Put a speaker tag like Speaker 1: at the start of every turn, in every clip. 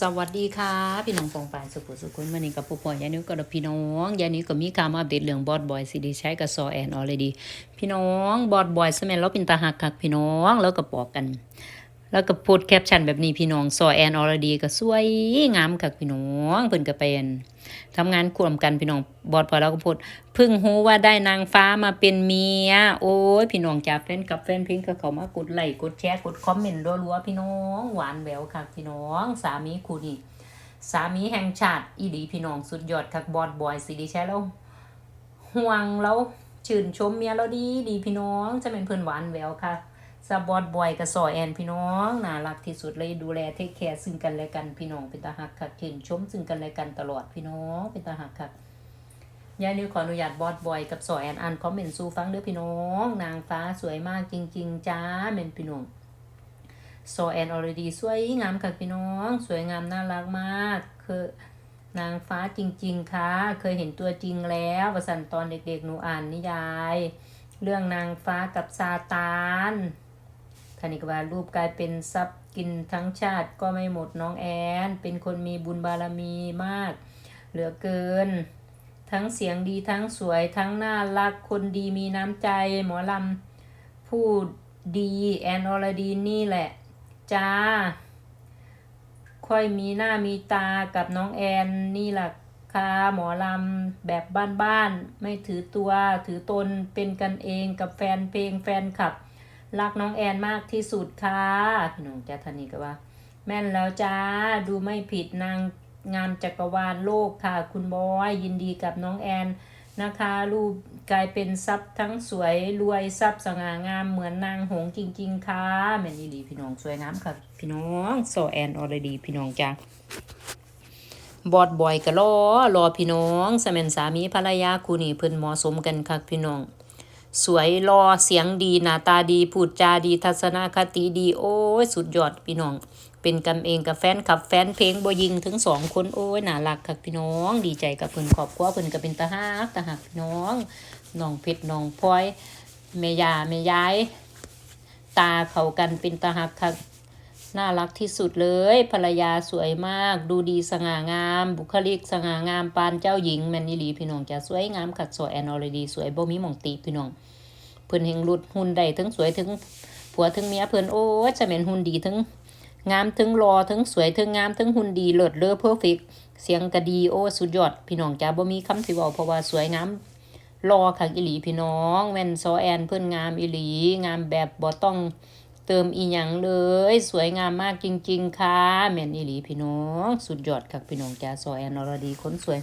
Speaker 1: สวัสดีค่ะ พี่น้องปองปานสุขุสุขุนวันนี้กับผู้ป่วยยานิ้วกับพี่น้องยานิ้วก็มีข่าวมาอัปเดตเรื่องบอดบอยสี่ดีใช้กับซอแอนออลยดี พี่น้องบอดบอยสมัยเราเป็นตาหักกักพี่น้องแล้วก็บอกกัน แล้วก็โพสแคปชั่นแบบนี้พี่น้องซอแอนออลดีก็สวยงามคักพี่น้องเพิ่นก็เป็นทำงานควมกันพี่น้องบอดพอแล้วก็โพสพิ่งรู้ว่าได้นางฟ้ามาเป็นเมีย โอ้ยพี่น้องจากแฟนกับแฟนเพลงก็เขามากดไลค์กดแชร์กดคอมเมนต์รัวๆพี่น้องหวานแหววคักพี่น้องสามีคู่นี้สามีแห่งชาติอีดีพี่น้องสุดยอดคักบอดบอยสิดีใช่แล้วห่วงแล้วชื่นชมเมียเราดีดีพี่น้องจะเป็นเพื่อนหวานแหววค่ะ สบอดบอยกับซอแอนพี่น้องน่ารักที่สุดเลยดูแลเทคแคร์ซึ่งกันและกันพี่น้องเป็นตาหักคักชื่นชมซึ่งกันและกันตลอดพี่น้องเป็นตาหักคักยายนิวขออนุญาตบอดบอยกับซอแอนอ่านคอมเมนต์สู่ฟังเด้อพี่น้อง นางฟ้าสวยมากจริง ๆจ้าเมนพี่น้องโซแอนออรดีสวยงามค่ะพี่น้อง สวยงามน่ารักมากคือนางฟ้าจริง ๆค่ะเคยเห็นตัวจริงแล้ววสันตอนเด็กๆหนูอ่านนิยาย เรื่องนางฟ้ากับซาตาน คณิกว่ารูปกลายเป็นทรัพย์กินทั้งชาติก็ไม่หมดน้องแอน เป็นคนมีบุญบารมีมาก เหลือเกิน ทั้งเสียงดีทั้งสวยทั้งน่ารักคนดีมีน้ำใจ หมอลำพูดดีแอนอรดีนี่แหละ จ้า ค่อยมีหน้ามีตากับน้องแอนนี่แหละค่ะหมอลำแบบบ้านๆไม่ถือตัวถือตนเป็นกันเองกับแฟนเพลงแฟนคลับ รักน้องแอนมากที่สุดค่ะพี่น้องจ้าท่านีก็ว่า แม่นแล้วจ้าดูไม่ผิดนางงามจักรวาลโลกค่ะ คุณบอยยินดีกับน้องแอนนะคะรูปกลายเป็นทรัพย์ทั้งสวยรวยทรัพย์สง่างามเหมือนนางหงจริง ๆ ค่ะแม่นอีหลีพี่น้องสวยงามค่ะ พี่น้องโซแอนออรดีพี่น้องจ้าบอดบอยก็รอรอพี่น้องสมัยสามีภรรยาคู่นี้เพิ่นเหมาะสมกันค่ะพี่น้อง สวยรอเสียงดี หน้าตาดีพูดจาดีทัศนคติดี โอ้ยสุดยอดพี่น้อง เป็นกันเองกับแฟนขับแฟนเพลงบยิงถึงสองคนโอ้ยน่ารักค่ะพี่น้อง ดีใจกับเพิ่นครอบครัวเพิ่นก็เป็นตาฮักตาฮักพี่น้องน้องเพชรน้องพลอยเมยาเมยาย ตาเขากันเป็นตาฮักค่ะ น่ารักที่สุดเลย ภรรยาสวยมาก ดูดีสง่างาม บุคลิกสง่างามปานเจ้าหญิงแม่นอี่ลีพี่น้องจะสวยงามขัดสวยแอนอลดีสวยบ่มีหมองตีพี่น้องเพิ่นเฮงรุดหุ่นได้ทั้งสวยทั้งผัวทั้งเมียเพิ่นโอ้ยจะเป็นหุ่นดีทั้งงามทั้งรอทั้งสวยทั้งงามทั้งหุ่นดีเลิศเลอเพอร์เฟกเสียงก็ดีโอ้สุดยอด พี่น้องจ้าบ่มีคำสิเว้าเพราะว่าสวยงามรอคักอีหลีพี่น้องแม่นซอแอนเพิ่อนงามอีหลี งามแบบบ่ต้อง เติมอีหยังเลย สวยงามมากจริง ๆ ค่ะแม่นอีหลีพี่น้อง สุดยอดคักพี่น้องจ้าซอแอนอรดีคนสวย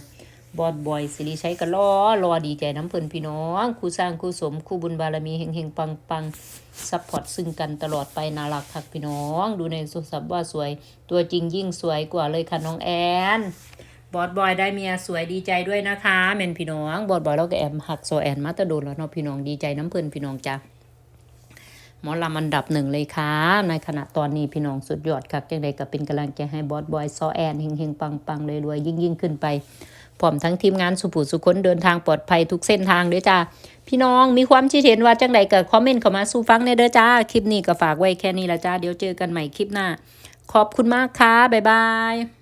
Speaker 1: บอดบอยสิริชัยก็รอรอดีใจน้ำเพิ่นพี่น้องคู่สร้างคู่สมคู่บุญบารมีเฮงเฮงปังปังซัพพอร์ตซึ่งกันตลอดไปน่ารักคักพี่น้อง ดูในโทรศัพท์ว่าสวย ตัวจริงยิ่งสวยกว่าเลยค่ะน้องแอนบอดบอยได้เมียสวยดีใจด้วยนะคะแม่นพี่น้องบอดบอยแล้วก็แอมหักโซแอนมาตะโดนแล้วเนาะพี่น้องดีใจน้ำเพิ่นพี่น้องจ้า หมอลำอันดับหนึ่งเลยค่ะ ในขณะตอนนี้พี่น้องสุดยอดค่ะจังใดก็เป็นกำลังใจให้บอสบอยซอแอนเฮงเฮงปังปังเลยรวยยิ่งยิ่งขึ้นไปพร้อมทั้งทีมงานสุภูสุคนเดินทางปลอดภัยทุกเส้นทางด้วยจ้าพี่น้องมีความคิดเห็นว่าจังใดก็คอมเมนต์เข้ามาสู่ฟังในเด้อจ้าคลิปนี้ก็ฝากไว้แค่นี้ละจ้าเดี๋ยวเจอกันใหม่คลิปหน้า ขอบคุณมากค่ะบ๊ายบาย